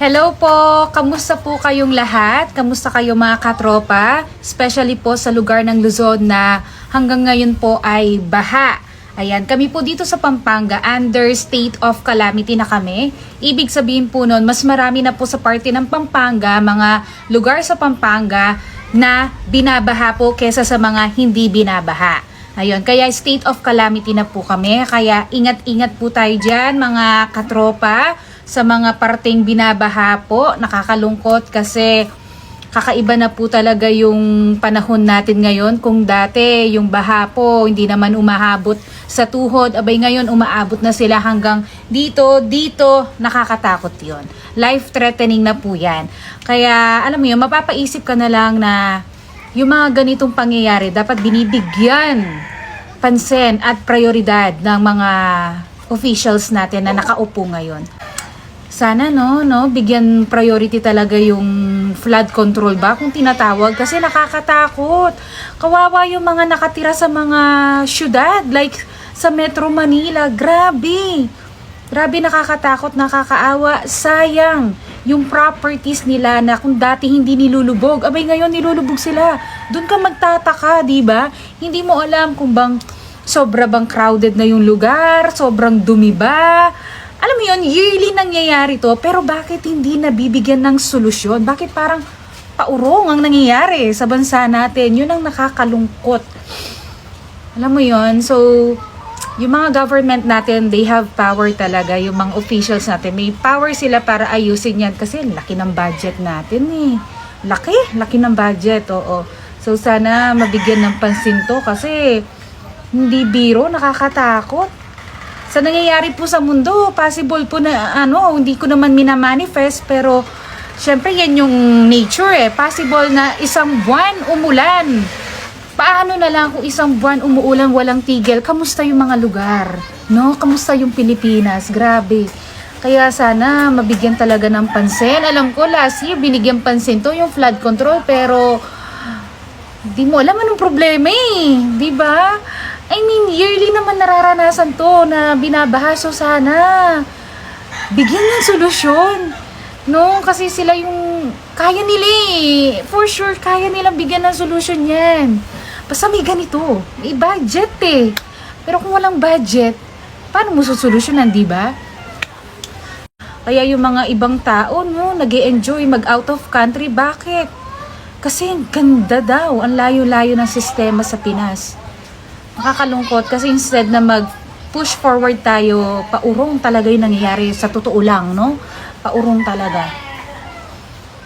Hello po! Kamusta po kayong lahat? Kamusta kayo mga katropa? Especially po sa lugar ng Luzon na hanggang ngayon po ay baha. Ayan, kami po dito sa Pampanga, under state of calamity na kami. Ibig sabihin po nun, mas marami na po sa parte ng Pampanga, mga lugar sa Pampanga na binabaha po kesa sa mga hindi binabaha. Ayun, kaya state of calamity na po kami. Kaya ingat-ingat po tayo dyan, mga katropa sa mga parteng binabaha po. Nakakalungkot kasi kakaiba na po talaga yung panahon natin ngayon. Kung dati yung baha po hindi naman umahabot sa tuhod, abay ngayon umaabot na sila hanggang dito, dito, nakakatakot yon Life-threatening na po yan. Kaya alam mo yun, mapapaisip ka na lang na yung mga ganitong pangyayari dapat binibigyan pansin at prioridad ng mga officials natin na nakaupo ngayon sana no, no, bigyan priority talaga yung flood control ba kung tinatawag kasi nakakatakot. Kawawa yung mga nakatira sa mga syudad like sa Metro Manila. Grabe. Grabe nakakatakot, nakakaawa. Sayang yung properties nila na kung dati hindi nilulubog. Abay ngayon nilulubog sila. Doon ka magtataka, 'di ba? Hindi mo alam kung bang sobra bang crowded na yung lugar, sobrang dumi ba? Alam mo yun, yearly nangyayari to, pero bakit hindi nabibigyan ng solusyon? Bakit parang paurong ang nangyayari sa bansa natin? Yun ang nakakalungkot. Alam mo yun, so yung mga government natin, they have power talaga. Yung mga officials natin, may power sila para ayusin yan kasi laki ng budget natin eh. Laki, laki ng budget, oo. So sana mabigyan ng pansin to kasi hindi biro, nakakatakot sa nangyayari po sa mundo, possible po na ano, hindi ko naman minamanifest pero syempre yan yung nature eh. Possible na isang buwan umulan. Paano na lang kung isang buwan umuulan walang tigil? Kamusta yung mga lugar? No? Kamusta yung Pilipinas? Grabe. Kaya sana mabigyan talaga ng pansin. Alam ko last year binigyan pansin to yung flood control pero di mo alam anong problema eh. Di ba? I mean, yearly naman nararanasan to na binabaha. So sana, bigyan ng solusyon. No, kasi sila yung kaya nila eh. For sure, kaya nilang bigyan ng solusyon yan. Basta may ganito. May budget eh. Pero kung walang budget, paano mo susolusyonan, di ba? Kaya yung mga ibang tao, no, nag enjoy mag out of country. Bakit? Kasi ganda daw, ang layo-layo ng sistema sa Pinas nakakalungkot kasi instead na mag push forward tayo, paurong talaga yung nangyayari sa totoo lang, no? Paurong talaga.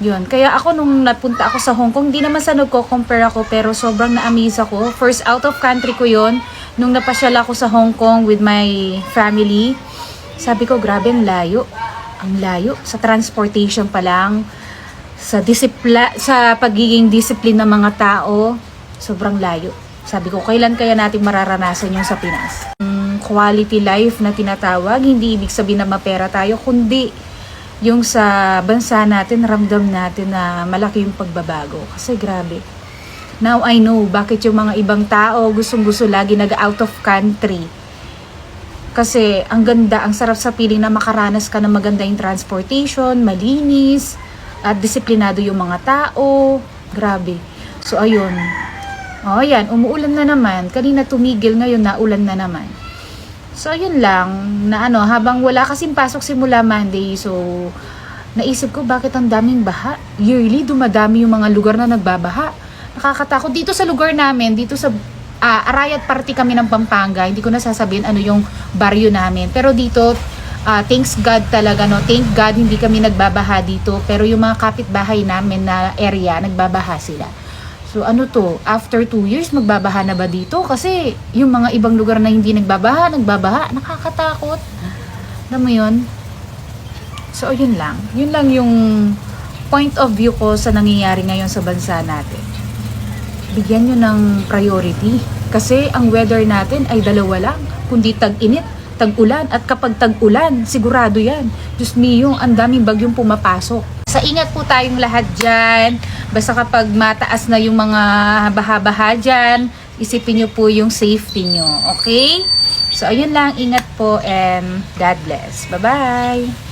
Yun. Kaya ako nung napunta ako sa Hong Kong, hindi naman sa nagko-compare ako, pero sobrang na-amaze ako. First out of country ko yon nung napasyal ako sa Hong Kong with my family. Sabi ko, grabe ang layo. Ang layo. Sa transportation pa lang, sa disipla, sa pagiging disiplin ng mga tao, sobrang layo. Sabi ko, kailan kaya natin mararanasan yung sa Pinas? Mm, quality life na tinatawag, hindi ibig sabihin na mapera tayo, kundi yung sa bansa natin, ramdam natin na malaki yung pagbabago. Kasi grabe. Now I know bakit yung mga ibang tao gustong-gusto lagi nag-out of country. Kasi ang ganda, ang sarap sa piling na makaranas ka ng maganda yung transportation, malinis, at disiplinado yung mga tao. Grabe. So ayun, Oh, ayan, umuulan na naman. Kanina tumigil, ngayon naulan na naman. So, ayun lang, na ano, habang wala kasing pasok simula Monday, so, naisip ko, bakit ang daming baha? Yearly, dumadami yung mga lugar na nagbabaha. Nakakatakot. Dito sa lugar namin, dito sa uh, Arayat Party kami ng Pampanga, hindi ko na sasabihin ano yung baryo namin. Pero dito, uh, thanks God talaga, no? Thank God, hindi kami nagbabaha dito. Pero yung mga kapitbahay namin na area, nagbabaha sila. So ano to, after 2 years magbabaha na ba dito? Kasi yung mga ibang lugar na hindi nagbabaha, nagbabaha, nakakatakot. Alam mo yun? So yun lang. Yun lang yung point of view ko sa nangyayari ngayon sa bansa natin. Bigyan nyo ng priority. Kasi ang weather natin ay dalawa lang. Kundi tag-init, tag-ulan. At kapag tag-ulan, sigurado yan. Diyos mio, ang daming bagyong pumapasok. Sa ingat po tayong lahat dyan. Basta kapag mataas na yung mga baha-baha dyan, isipin nyo po yung safety nyo. Okay? So, ayun lang. Ingat po and God bless. Bye-bye!